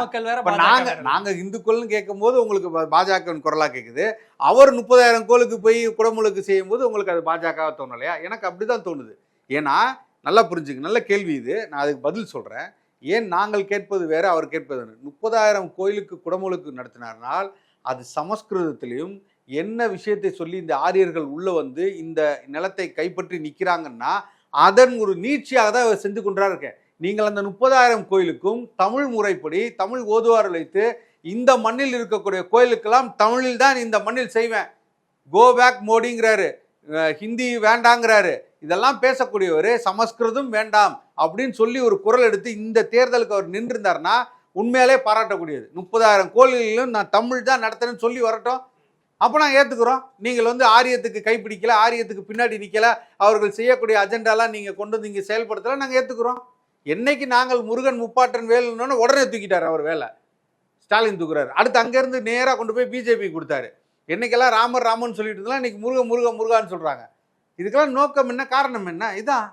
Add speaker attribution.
Speaker 1: மக்கள் வேற
Speaker 2: நாங்க. நாங்க இந்துக்கள்னு கேட்கும் போது உங்களுக்கு பாஜக குரலா கேக்குது. அவர் முப்பதாயிரம் கோளுக்கு போய் குடமுழுக்கு செய்யும் போது உங்களுக்கு அது பாஜக தோணலையா? எனக்கு அப்படிதான் தோணுது. ஏன்னா நல்லா புரிஞ்சுங்க நல்ல கேள்வி இது. நான் அதுக்கு பதில் சொல்றேன். ஏன் நாங்கள் கேட்பது வேற அவர் கேட்பது. முப்பதாயிரம் கோயிலுக்கு குடமுழுக்கு நடத்தினார்னால் அது சமஸ்கிருதத்திலையும் என்ன விஷயத்தை சொல்லி இந்த ஆரியர்கள் உள்ள வந்து இந்த நிலத்தை கைப்பற்றி நிக்கிறாங்கன்னா அதன் ஒரு நீட்சியாக தான் அவர் செஞ்சு கொண்டா இருக்கேன் நீங்கள் அந்த முப்பதாயிரம் கோயிலுக்கும் தமிழ் முறைப்படி தமிழ் ஓதுவார் வைத்து இந்த மண்ணில் இருக்கக்கூடிய கோயிலுக்கெல்லாம் தமிழில் தான் இந்த மண்ணில் செய்வேன். கோ பேக் மோடிங்கிறாரு. ஹிந்தி வேண்டாங்கிறாரு. இதெல்லாம் பேசக்கூடியவர் சமஸ்கிருதம் வேண்டாம் அப்படின்னு சொல்லி ஒரு குரல் எடுத்து இந்த தேர்தலுக்கு அவர் நின்றிருந்தார்னா உண்மையாலே பாராட்டக்கூடியது. முப்பதாயிரம் கோயில்களிலும் நான் தமிழ் தான் நடத்துறேன்னு சொல்லி வரட்டும். அப்போ நான் ஏற்றுக்குறோம் நீங்கள் வந்து ஆரியத்துக்கு கைப்பிடிக்கல ஆரியத்துக்கு பின்னாடி நிற்கல அவர்கள் செய்யக்கூடிய அஜெண்டாலாம் நீங்கள் கொண்டு வந்து இங்கே செயல்படுத்தலை நாங்கள் ஏற்றுக்குறோம் என்னைக்கு நாங்கள் முருகன் முப்பாட்டன் வேலுன்னு உடனே தூக்கிட்டார் அவர் வேலை. ஸ்டாலின் தூக்குறாரு. அடுத்து அங்கேருந்து நேராக கொண்டு போய் பிஜேபி கொடுத்தாரு. என்னைக்கெல்லாம் ராமர் ராமன் சொல்லிட்டு இருந்தாலும் இன்னைக்கு முருக முருக முருகான்னு சொல்கிறாங்க இதுக்கெல்லாம் நோக்கம் என்ன காரணம் என்ன? இதான்.